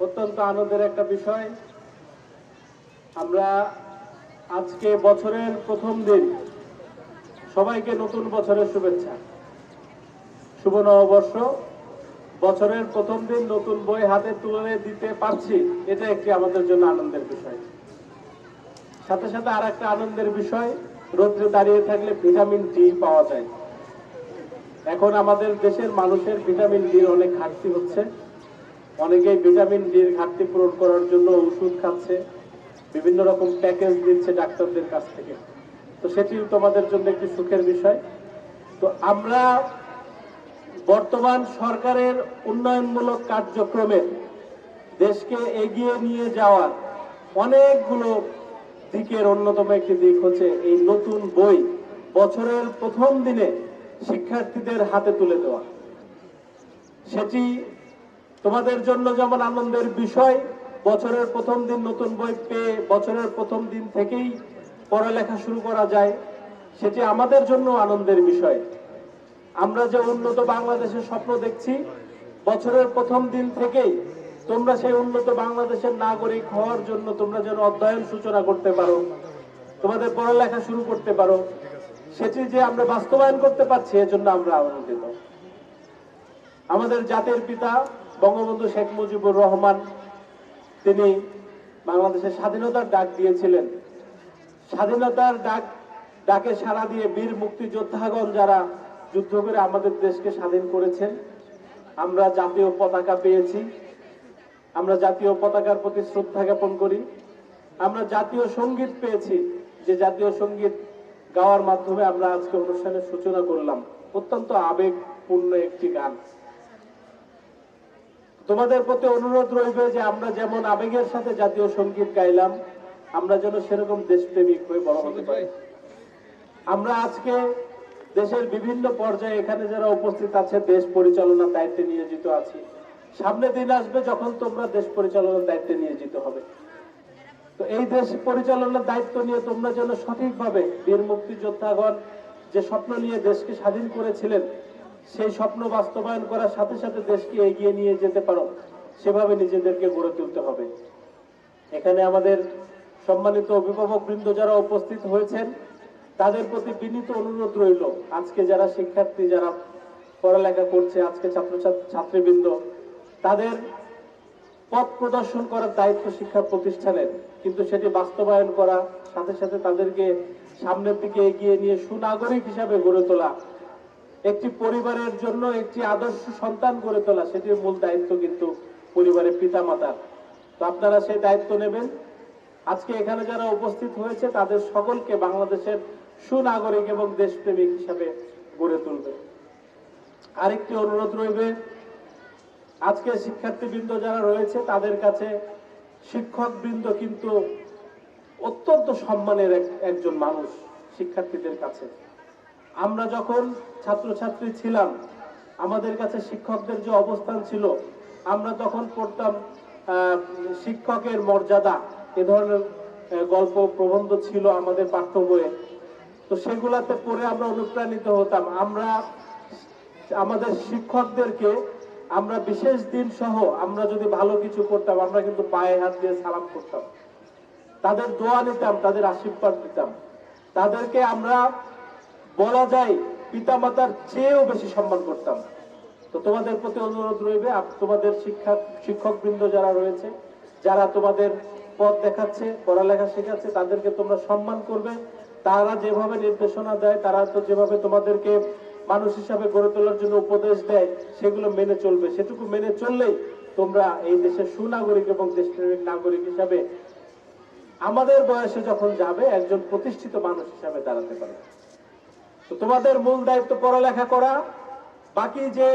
অত্যন্ত আনন্দের একটা বিষয়। আমরা আজকে বছরের প্রথম দিন। সবাইকে নতুন বছরের শুভেচ্ছা। শুভ নববর্ষ। বছরের প্রথম দিন নতুন বই হাতে তুলে দিতে পারছি। এটা একটি আমাদের জন্য আনন্দের বিষয়। সাথে সাথে আর একটা আনন্দের বিষয়, রোদ্রে দাঁড়িয়ে থাকলে ভিটামিন ডি পাওয়া যায়। এখন আমাদের দেশের মানুষের ভিটামিন ডির অনেক ঘাটতি হচ্ছে। অনেকেই ভিটামিন ডির ঘাটতি পূরণ করার জন্য ওষুধ খাচ্ছে, বিভিন্ন রকম প্যাকেজ দিচ্ছে ডাক্তারদের কাছ থেকে। তো সেটি তোমাদের জন্য একটি সুখের বিষয়। তো আমরা বর্তমান সরকারের উন্নয়নমূলক কার্যক্রমে দেশকে এগিয়ে নিয়ে যাওয়ার অনেকগুলো দিকের অন্যতম একটি দিক হচ্ছে এই নতুন বই বছরের প্রথম দিনে শিক্ষার্থীদের হাতে তুলে দেওয়া। সেটি তোমাদের জন্য যেমন আনন্দের বিষয়, বছরের প্রথম দিন নতুন বই পেয়ে বছরের প্রথম দিন থেকেই পড়ালেখা শুরু করা যায়, সেটি আমাদের জন্য আনন্দের বিষয়। আমরা যে উন্নত বাংলাদেশের স্বপ্ন দেখছি, বছরের প্রথম দিন থেকেই তোমরা সেই উন্নত বাংলাদেশের নাগরিক হওয়ার জন্য তোমরা যেন অধ্যয়ন সূচনা করতে পারো, তোমাদের পড়ালেখা শুরু করতে পারো, সেটি যে আমরা বাস্তবায়ন করতে পারছি, এজন্য আমরা আনন্দিত। আমাদের জাতির পিতা বঙ্গবন্ধু শেখ মুজিবুর রহমান, তিনি বাংলাদেশের স্বাধীনতার ডাক দিয়েছিলেন। স্বাধীনতার ডাক, ডাকে সাড়া দিয়ে বীর মুক্তিযোদ্ধাগণ যারা যুদ্ধ করে আমাদের দেশকে স্বাধীন করেছেন, আমরা জাতীয় পতাকা পেয়েছি। আমরা জাতীয় পতাকার প্রতি শ্রদ্ধা জ্ঞাপন করি। আমরা জাতীয় সংগীত পেয়েছি। যে জাতীয় সংগীত গাওয়ার মাধ্যমে আমরা আজকে অনুষ্ঠানের সূচনা করলাম। অত্যন্ত আবেগপূর্ণ একটি গান। তোমাদের প্রতি অনুরোধ রইবে যে আমরা যেমন আবেগের সাথে জাতীয় সংগীত গাইলাম, আমরা যেন সেরকম দেশপ্রেমিক হয়ে বড় হতে পারি। আমরা আজকে দেশের বিভিন্ন পর্যায়ে এখানে যারা উপস্থিত আছে, দেশ পরিচালনার দায়িত্বে নিয়োজিত আছি। সামনে দিন আসবে যখন তোমরা দেশ পরিচালনার দায়িত্বে নিয়োজিত হবে। তো এই দেশ পরিচালনার দায়িত্ব নিয়ে তোমরা যেন সঠিকভাবে বীর মুক্তিযোদ্ধাগণ যে স্বপ্ন নিয়ে দেশকে স্বাধীন করেছিলেন সেই স্বপ্ন বাস্তবায়ন করার সাথে সাথে দেশকে এগিয়ে নিয়ে যেতে পারো, সেভাবে নিজেদেরকে গড়ে তুলতে হবে। এখানে আমাদের সম্মানিত অভিভাবক বৃন্দ যারা উপস্থিত হয়েছেন, তাদের প্রতি বিনীত অনুরোধ রইল। আজকে যারা শিক্ষার্থী, যারা পড়ালেখা করছে, আজকে ছাত্র ছাত্রীবৃন্দ, তাদের পথ প্রদর্শন করার দায়িত্ব শিক্ষা প্রতিষ্ঠানের। কিন্তু সেটি বাস্তবায়ন করা সাথে সাথে তাদেরকে সামনের দিকে এগিয়ে নিয়ে সুনাগরিক হিসাবে গড়ে তোলা একটি পরিবারের জন্য একটি আদর্শ সন্তান গড়ে তোলা, সেটির মূল দায়িত্ব কিন্তু পরিবারের পিতা মাতার তো আপনারা সেই দায়িত্ব নেবেন। আজকে এখানে যারা উপস্থিত হয়েছে, তাদের সকলকে বাংলাদেশের সুনাগরিক এবং দেশপ্রেমিক হিসাবে গড়ে তুলবে। আরেকটি অনুরোধ রইবে, আজকে শিক্ষার্থীবৃন্দ যারা রয়েছে, তাদের কাছে শিক্ষকবৃন্দ কিন্তু অত্যন্ত সম্মানের এক- একজন মানুষ শিক্ষার্থীদের কাছে। আমরা যখন ছাত্রছাত্রী ছিলাম, আমাদের কাছে শিক্ষকদের যে অবস্থান ছিল, আমরা তখন পড়তাম শিক্ষকের মর্যাদা, এ ধরনের গল্প প্রবন্ধ ছিল আমাদের পাঠ্য বইয়ে। তো সেগুলাতে পড়ে আমরা অনুপ্রাণিত হতাম। আমরা আমাদের শিক্ষকদেরকে আমরা বিশেষ দিন সহ আমরা যদি ভালো কিছু করতাম, আমরা কিন্তু পায়ে হাত দিয়ে সালাম করতাম। তাদের দোয়া নিতাম, তাদের আশীর্বাদ দিতাম তাদেরকে আমরা বলা যায় পিতামাতার চেয়েও বেশি সম্মান করতাম। তো তোমাদের প্রতি অনুরোধ রইবে তোমাদের শিক্ষা শিক্ষক বৃন্দ যারা রয়েছে, যারা তোমাদের পথ দেখাচ্ছে, পড়ালেখা শেখাচ্ছে, তাদেরকে তোমরা সম্মান করবে। তারা যেভাবে নির্দেশনা দেয়, তারা তো যেভাবে তোমাদেরকে মানুষ হিসাবে গড়ে তোলার জন্য উপদেশ দেয়, সেগুলো মেনে চলবে। সেটুকু মেনে চললেই তোমরা এই দেশের সুনাগরিক এবং দেশপ্রেমিক নাগরিক হিসাবে আমাদের বয়সে যখন যাবে, একজন প্রতিষ্ঠিত মানুষ হিসাবে দাঁড়াতে পারবে। তোমাদের মূল দায়িত্ব পড়ালেখা করা, বাকি যে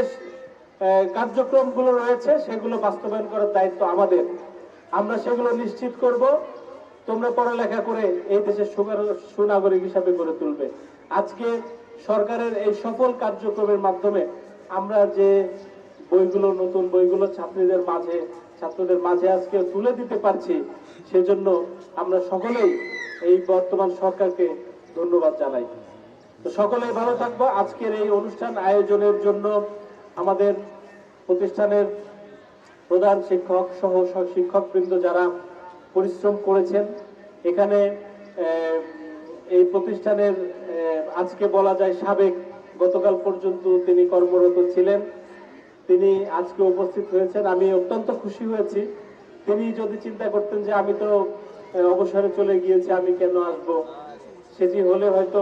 কার্যক্রমগুলো রয়েছে, সেগুলো বাস্তবায়ন করার দায়িত্ব আমাদের। আমরা সেগুলো নিশ্চিত করব, তোমরা পড়ালেখা করে এই দেশের সুনাগরিক হিসাবে গড়ে তুলবে। আজকে সরকারের এই সফল কার্যক্রমের মাধ্যমে আমরা যে বইগুলো, নতুন বইগুলো ছাত্রীদের মাঝে, ছাত্রদের মাঝে আজকে তুলে দিতে পারছি, সেজন্য আমরা সকলেই এই বর্তমান সরকারকে ধন্যবাদ জানাই। তো সকলেই ভালো থাকব। আজকের এই অনুষ্ঠান আয়োজনের জন্য আমাদের প্রতিষ্ঠানের প্রধান শিক্ষক সহ শিক্ষক শিক্ষকবৃন্দ যারা পরিশ্রম করেছেন, এখানে এই প্রতিষ্ঠানের আজকে বলা যায় সাবেক গতকাল পর্যন্ত তিনি কর্মরত ছিলেন। তিনি আজকে উপস্থিত হয়েছেন। আমি অত্যন্ত খুশি হয়েছি। তিনি যদি চিন্তা করতেন যে আমি তো অবসরে চলে গিয়েছি, আমি কেন আসব? সেটি হলে হয়তো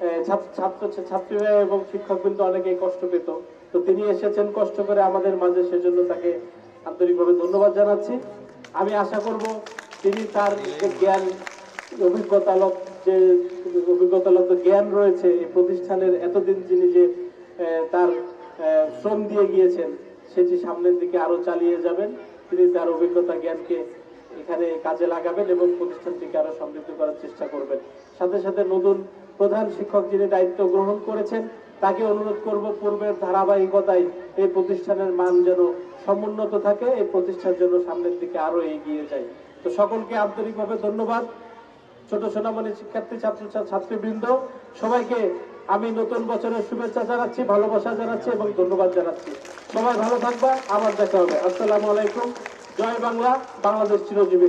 ছাত্র ছাত্র ছাত্রীরা এবং শিক্ষকবৃন্দ অনেকেই কষ্ট পেত। তো তিনি এসেছেন কষ্ট করে আমাদের মাঝে, সেজন্য তাকে আন্তরিকভাবে ধন্যবাদ জানাচ্ছি। আমি আশা করব তিনি তার যে জ্ঞান অভিজ্ঞতা লোক- যে অভিজ্ঞতা লোক জ্ঞান রয়েছে এই প্রতিষ্ঠানের, এতদিন যিনি যে তার শ্রম দিয়ে গিয়েছেন, সেটি সামনের দিকে আরও চালিয়ে যাবেন। তিনি তার অভিজ্ঞতা জ্ঞানকে এখানে কাজে লাগাবেন এবং প্রতিষ্ঠানটিকে আরও সমৃদ্ধ করার চেষ্টা করবেন। সাথে সাথে নতুন প্রধান শিক্ষক যিনি দায়িত্ব গ্রহণ করেছেন, তাকে অনুরোধ করব পূর্বের ধারাবাহিকতায় এই প্রতিষ্ঠানের মান যেন সমুন্নত থাকে, এই প্রতিষ্ঠান যেন সামনের দিকে আরও এগিয়ে যায় তো সকলকে আন্তরিকভাবে ধন্যবাদ। ছোট সোনামণি শিক্ষার্থী ছাত্র ছাত্রীবৃন্দ, সবাইকে আমি নতুন বছরের শুভেচ্ছা জানাচ্ছি, ভালোবাসা জানাচ্ছি এবং ধন্যবাদ জানাচ্ছি। সবাই ভালো থাকবা, আবার দেখা হবে। আসসালামু আলাইকুম। জয় বাংলা, বাংলাদেশ চিরজীবী